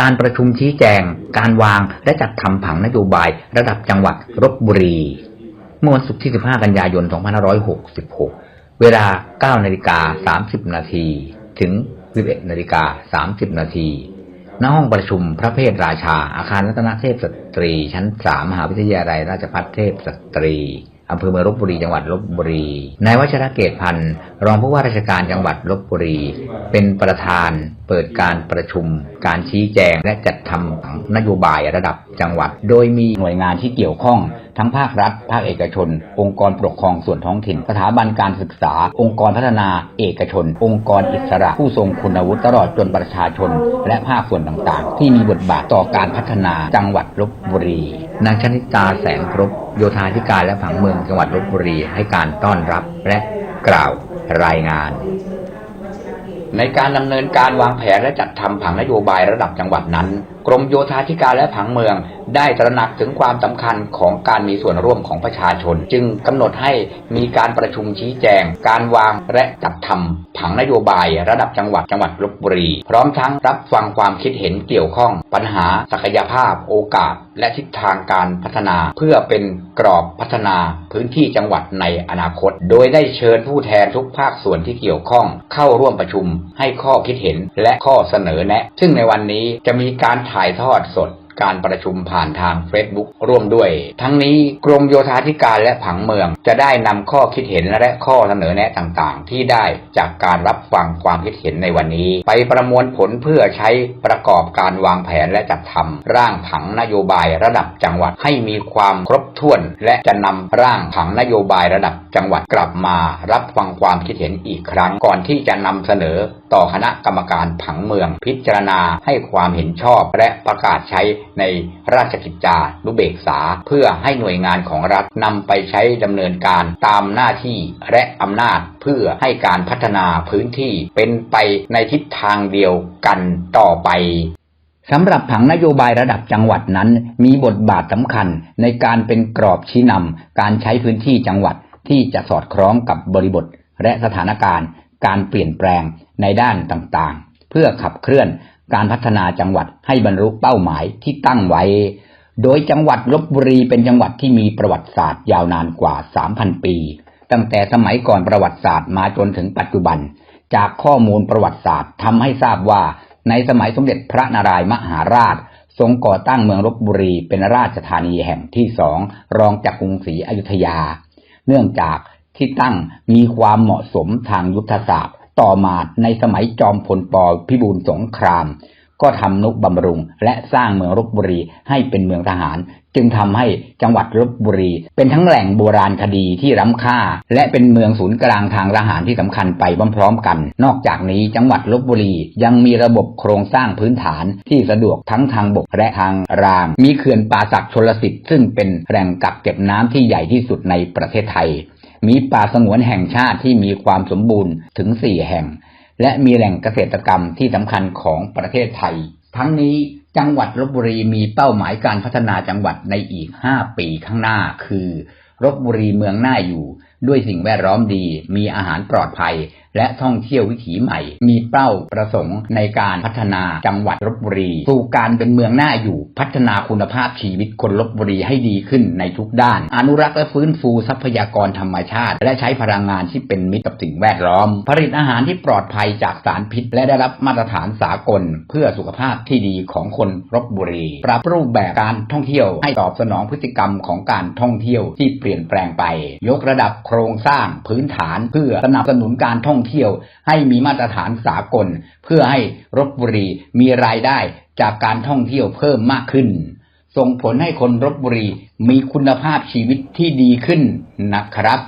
การประชุมชี้แจง การวางและจัดทำผังนโยบายระดับจังหวัดลบบุรี เมื่อวันศุกร์ที่ 15 กันยายน 2566 เวลา 9 นาฬิกา 30 นาทีถึง 11 นาฬิกา 30 นาทีณห้องประชุมพระเพทราชา อาคารรัตนเทพสตรี ชั้น 3 มหาวิทยาลัยราชภัฏเทพสตรี อำเภอเมืองลบบุรีจังหวัดลบบุรี นายวัชรเกตพันธ์รองผู้ว่าราชการจังหวัดลบบุรี เป็นประธานเปิดการประชุม การชี้แจงและจัดทำนโยบายระดับจังหวัด โดยมีหน่วยงานที่เกี่ยวข้อง ทั้งภาครัฐ ภาคเอกชน องค์กรปกครองส่วนท้องถิ่น สถาบันการศึกษา องค์กรพัฒนา เอกชน องค์กรอิสระ ผู้ทรงคุณวุฒิตลอดจนประชาชน และภาคส่วนต่างๆ ที่มีบทบาทต่อการพัฒนาจังหวัดลบบุรีนางชนิตาแสงครบโยธาธิการและผังเมืองจังหวัดลบบุรีให้การต้อนรับและกล่าวรายงานในการดำเนินการวางแผนและจัดทำผังนโยบายระดับจังหวัดนั้น กรมโยธาธิการและผังเมือง ได้ตระหนักถึงความสำคัญของการมีส่วนร่วมของประชาชน จึงกำหนดให้มีการประชุมชี้แจง การวางและจัดทำผังนโยบายระดับจังหวัดจังหวัดลบบุรี พร้อมทั้งรับฟังความคิดเห็นเกี่ยวข้อง ปัญหา ศักยภาพ โอกาส และทิศทางการพัฒนา เพื่อเป็นกรอบพัฒนาพื้นที่จังหวัดในอนาคต โดยได้เชิญผู้แทนทุกภาคส่วนที่เกี่ยวข้อง เข้าร่วมประชุมให้ข้อคิดเห็นและข้อเสนอแนะ ซึ่งในวันนี้จะมีการถถ่ายทอดสด การประชุมผ่านทาง Facebook ร่วมด้วย ทั้งนี้กรมโยธาธิการและผังเมือง จะได้นำข้อคิดเห็นและข้อเสนอแนะต่างๆ ที่ได้จากการรับฟังความคิดเห็นในวันนี้ ไปประมวลผลเพื่อใช้ประกอบการวางแผนและจัดทำร่างผังนโยบายระดับจังหวัดให้มีความครบถ้วน และจะนำร่างผังนโยบายระดับจังหวัดกลับมา รับฟังความคิดเห็นอีกครั้งก่อนที่จะนำเสนอต่อคณะกรรมการผังเมืองพิจารณาให้ความเห็นชอบและประกาศใช้ในราชกิจจานุเบกษา เพื่อให้หน่วยงานของรัฐนำไปใช้ดำเนินการตามหน้าที่และอำนาจเพื่อให้การพัฒนาพื้นที่เป็นไปในทิศทางเดียวกันต่อไปสำหรับผังนโยบายระดับจังหวัดนั้น มีบทบาทสำคัญในการเป็นกรอบชี้นำการใช้พื้นที่จังหวัดที่จะสอดคล้องกับบริบทและสถานการณ์ การเปลี่ยนแปลงในด้านต่างๆ เพื่อขับเคลื่อน การพัฒนาจังหวัดให้บรรลุเป้าหมายที่ตั้งไว้ โดยจังหวัดลบบุรีเป็นจังหวัดที่มีประวัติศาสตร์ยาวนานกว่า 3,000 ปี ตั้งแต่สมัยก่อนประวัติศาสตร์มาจนถึงปัจจุบัน จากข้อมูลประวัติศาสตร์ทำให้ทราบว่า ในสมัยสมเด็จพระนารายมหาราช ทรงก่อตั้งเมืองลบบุรีเป็นราชธานีแห่งที่สองรองจากกรุงศรีอยุธยา เนื่องจากที่ตั้งมีความเหมาะสมทางยุทธศาสตร์ ต่อมาในสมัยจอมพลปพิบูลสงคราม ก็ทำนุบำรุง และสร้างเมืองลบบุรีให้เป็นเมืองทหาร จึงทำให้จังหวัดลบบุรี เป็นทั้งแหล่งโบราณคดีที่ล้ำค่า และเป็นเมืองศูนย์กลางทางทหารที่สำคัญไปพร้อมๆกัน นอกจากนี้จังหวัดลบบุรียังมีระบบโครงสร้างพื้นฐานที่สะดวกทั้งทางบกและทางราง มีเขื่อนป่าศักดิ์ชลสิทธิ์ซึ่งเป็นแหล่งกักเก็บน้ำที่ใหญ่ที่สุดในประเทศไทย มีป่าสงวนแห่งชาติที่มีความสมบูรณ์ถึง4แห่ง และมีแหล่งเกษตรกรรมที่สำคัญของประเทศไทย ทั้งนี้จังหวัดลบบุรีมีเป้าหมายการพัฒนาจังหวัดในอีก 5 ปีข้างหน้าคือลบบุรีเมืองหน้าอยู่ ด้วยสิ่งแวดล้อมดี มีอาหารปลอดภัย และท่องเที่ยววิถีใหม่ มีเป้าประสงค์ในการพัฒนาจังหวัดลบบุรีสู่การเป็นเมืองหน่าอยู่พัฒนาคุณภาพชีวิตคนลบบุรีให้ดีขึ้นในทุกด้าน อนุรักษ์และฟื้นฟูทรัพยากรธรรมชาติ และใช้พลังงานที่เป็นมิตรกับสิ่งแวดล้อม ผลิตอาหารที่ปลอดภัยจากสารพิษ และได้รับมาตรฐานสากล เพื่อสุขภาพที่ดีของคนลบบุรี ปรับรูปแบบการท่องเที่ยวให้ตอบสนองพฤติกรรมของการท่องเที่ยวที่เปลี่ยนแปลงไป ยกระดับโครงสร้างพื้นฐานเพื่อสนับสนุนการท่องเที่ยว ให้มีมาตรฐานสากล เพื่อให้ลบบุรีมีรายได้จากการท่องเที่ยวเพิ่มมากขึ้น ส่งผลให้คนลบบุรีมีคุณภาพชีวิตที่ดีขึ้นนะครับ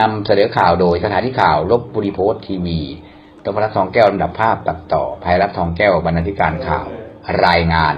นำเสนอข่าวโดยสถานีข่าวลบบุรีโพสต์ทีวีดรพัฒน์ทองแก้วลำดับภาพตัดต่อภัยรัตทองแก้วบรรณาธิการข่าวรายงาน